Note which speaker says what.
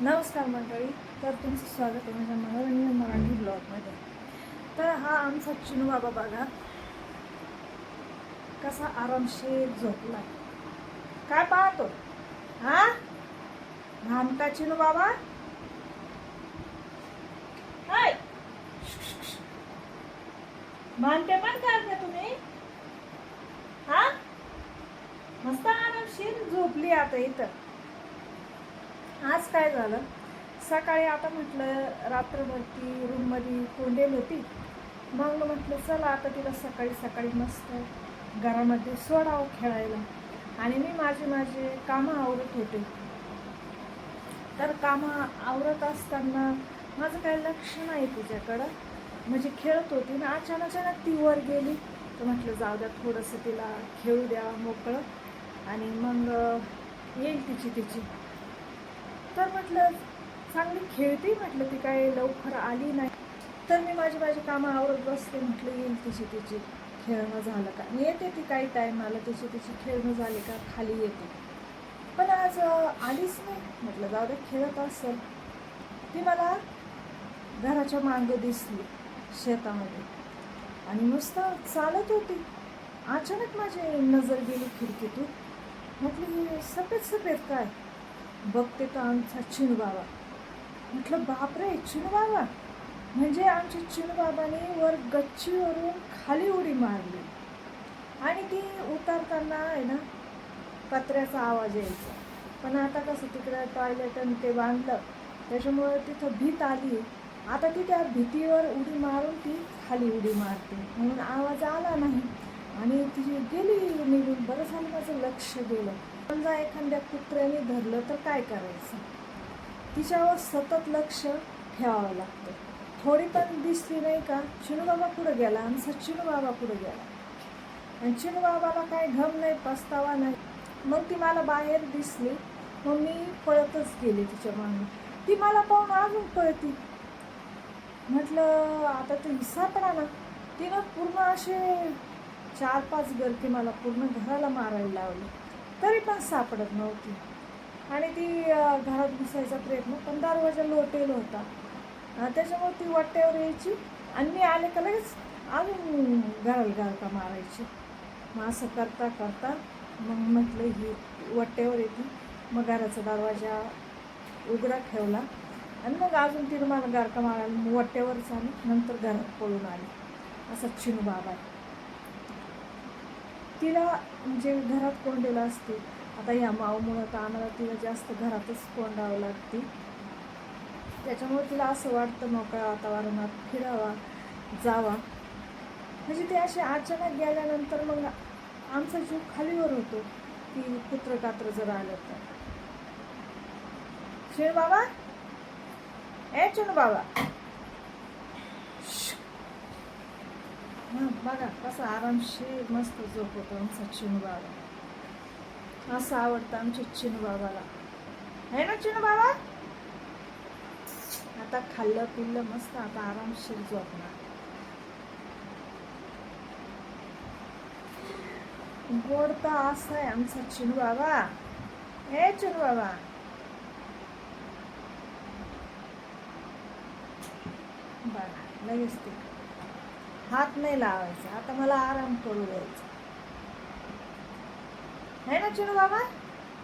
Speaker 1: नमस्कार मंडळी तर तुमचं स्वागत आहे माझ्या मनोरंजन मराठी ब्लॉगमध्ये. तर हा आमचा चिनू बाबा बघा कसा आरामशीर झोपला. काय पाहतो? हा? भामटा चिनू बाबा? हाय! भामटे पण काय तुम्ही? हा? मस्त आरामशीर झोपली आता इथं. आज काय झालं? सकाळी आता म्हटलं रात्रभर ती रूममध्ये कोंडेल होती मग म्हटलं चला आता तिला सकाळी सकाळी मस्त घरामध्ये सोडावं खेळायला. आणि मी माझे माझे कामं आवरत होते. तर कामं आवरत असताना माझं काही लक्ष नाही तिच्याकडं. म्हणजे खेळत होती ना अचानक अचानक ती वर गेली. तर म्हटलं जाऊ द्या थोडंसं तिला खेळू द्या मोकळं. आणि मग येईल तिची तिची. तर म्हटलं चांगली खेळते म्हटलं ती काय लवकर आली नाही. तर मी माझी माझी कामं आवरत बसते म्हटलं येईल तिची तिची खेळणं झालं का? येते ती काही टाईम तिची तिची खेळणं झाली का? खाली येते. पण आज आलीच नाही. म्हटलं जाऊ दे खेळत असेल. ती मला घराच्या मागं दिसली शेतामध्ये. आणि नुसतं चालत होती. अचानक माझी नजर गेली खिडकीतून. म्हटली सफेद सफेद काय? बघते तर आमचा चिनबाबा. म्हटलं बापरे चिनबाबा. म्हणजे आमच्या चिनबाबाने वर गच्चीवरून खाली उडी मारली. आणि ती उतारताना आहे ना कचऱ्याचा आवाज यायचा. पण आता कसं तिकडं टॉयलेट आणि ते बांधलं त्याच्यामुळे तिथं भीत आली. आता ती त्या भीतीवर उडी मारून ती खाली उडी मारते. म्हणून आवाज आला नाही. आणि तिची गेली निघून बरं झालं माझं लक्ष गेलं. समजा एखाद्या कुत्र्याने धरलं तर काय करायचं? तिच्यावर सतत लक्ष ठेवावं लागतं. थोडी पण दिसली नाही का चिनूबाबा पुढं गेला आमचा चिनूबाबा पुढं गेला. आणि चिनूबाबाला काय घम नाही पस्तावा नाही. मग ती मला बाहेर दिसली. मग मी पळतच गेले तिच्यामागे. ती मला पाहून अजून पळती. म्हटलं आता ते पडा ना तिनं पूर्ण असे चार पाच गर्दी मला पूर्ण घराला मारायला लावली. तरी पण सापडत नव्हती. आणि ती घरात घुसायचा प्रयत्न पण दरवाजा लोटेल होता. त्याच्यामुळे ती वाट्यावर यायची आणि मी आले का लगेच अजून घराला गारका मारायची. मग असं करता करता मग म्हटलं ही वाट्यावर येते. मग घराचा दरवाजा उघडा ठेवला आणि मग अजून तिनं मला गारका मारायला मग वाट्यावरच आली नंतर घरात पळून आली. असा चिनू बाबा आहे. तिला म्हणजे घरात कोंडेला असते? आता या माऊमुळं तर आम्हाला तिला जास्त घरातच कोंडावं लागते? त्याच्यामुळे तिला असं वाटतं मोकळ्या वातावरणात फिरावा जावा. म्हणजे ते असे अचानक गेल्यानंतर मग आमचा जीव खालीवर होतो की कुत्र कात्र जर आलं तर. शेण बाबा ए चुन बाबा बघा कसं आरामशीर मस्त झोप होतो आमचा चिनू बाबा. असं आवडतं आमच्या चिनू बाबाला. आहे ना चिनू बाबा? आता खाल्लं पिल्लं मस्त आता आरामशीर झोपणार. गोड तर असं आहे आमचा चिनू बाबा. हे चिनू बाबा. बघा लगेच ते हात नाही लावायचा. आता मला आराम करू द्यायचा. है ना चिडू बाबा